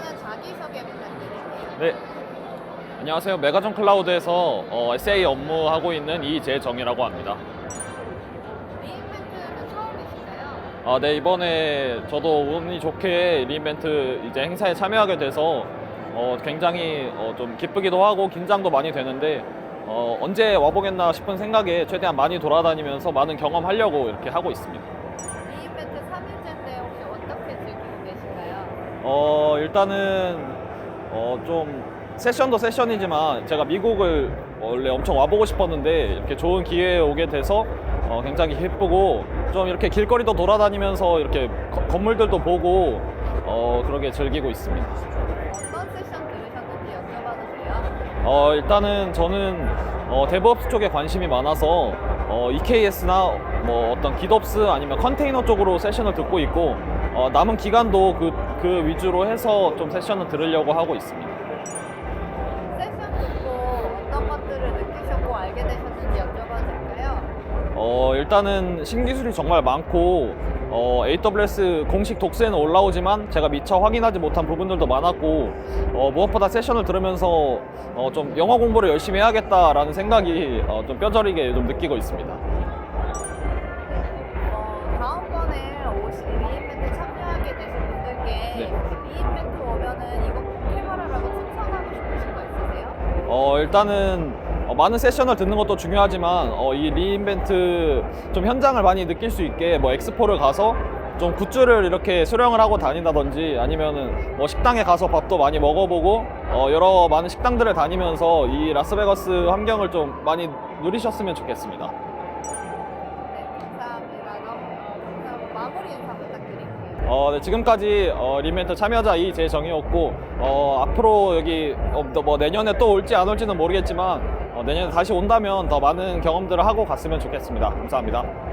자기소개 부탁드릴게요. 네. 안녕하세요. 메가전 클라우드에서 어, SA 업무하고 있는 이재정이라고 합니다. 리인벤트는 처음이신가요? 아, 네, 이번에 저도 운이 좋게 리인벤트 이제 행사에 참여하게 돼서 어, 굉장히 어, 좀 기쁘기도 하고 긴장도 많이 되는데 어, 언제 와보겠나 싶은 생각에 최대한 많이 돌아다니면서 많은 경험하려고 이렇게 하고 있습니다. 일단은 어, 좀 세션도 세션이지만 제가 미국을 원래 엄청 와보고 싶었는데 이렇게 좋은 기회에 오게 돼서 어, 굉장히 기쁘고 좀 이렇게 길거리도 돌아다니면서 이렇게 거- 건물들도 보고 어, 그러게 즐기고 있습니다. 어떤 세션 들으셨는지 여쭤봐도 돼요? 어, 일단은 저는 어, 데브옵스 쪽에 관심이 많아서 어, EKS나 뭐 어떤 기덥스 아니면 컨테이너 쪽으로 세션을 듣고 있고 어, 남은 기간도 그, 그 위주로 해서 좀 세션을 들으려고 하고 있습니다. 세션 듣고 어떤 것들을 느끼셨고 알게 되셨는지 여쭤봐도 될까요? 어, 일단은 신기술이 정말 많고 어, AWS 공식 독스에는 올라오지만 제가 미처 확인하지 못한 부분들도 많았고 어, 무엇보다 세션을 들으면서 어, 좀 영어 공부를 열심히 해야겠다라는 생각이 어, 좀 뼈저리게 좀 느끼고 있습니다. 일단은 어, 많은 세션을 듣는 것도 중요하지만 어, 이 리인벤트 좀 현장을 많이 느낄 수 있게 뭐 엑스포를 가서 좀 굿즈를 이렇게 수령을 하고 다닌다든지 아니면은 뭐 식당에 가서 밥도 많이 먹어보고 어, 여러 많은 식당들을 다니면서 이 라스베가스 환경을 좀 많이 누리셨으면 좋겠습니다. 네, 감사합니다. 너무 감사하고 마무리 인사 부탁드릴게요. 어, 네, 지금까지 어, 리멘트 참여자 이재정이었고 어, 앞으로 여기 어, 또뭐 내년에 또 올지 안 올지는 모르겠지만 어, 내년에 다시 온다면 더 많은 경험들을 하고 갔으면 좋겠습니다. 감사합니다.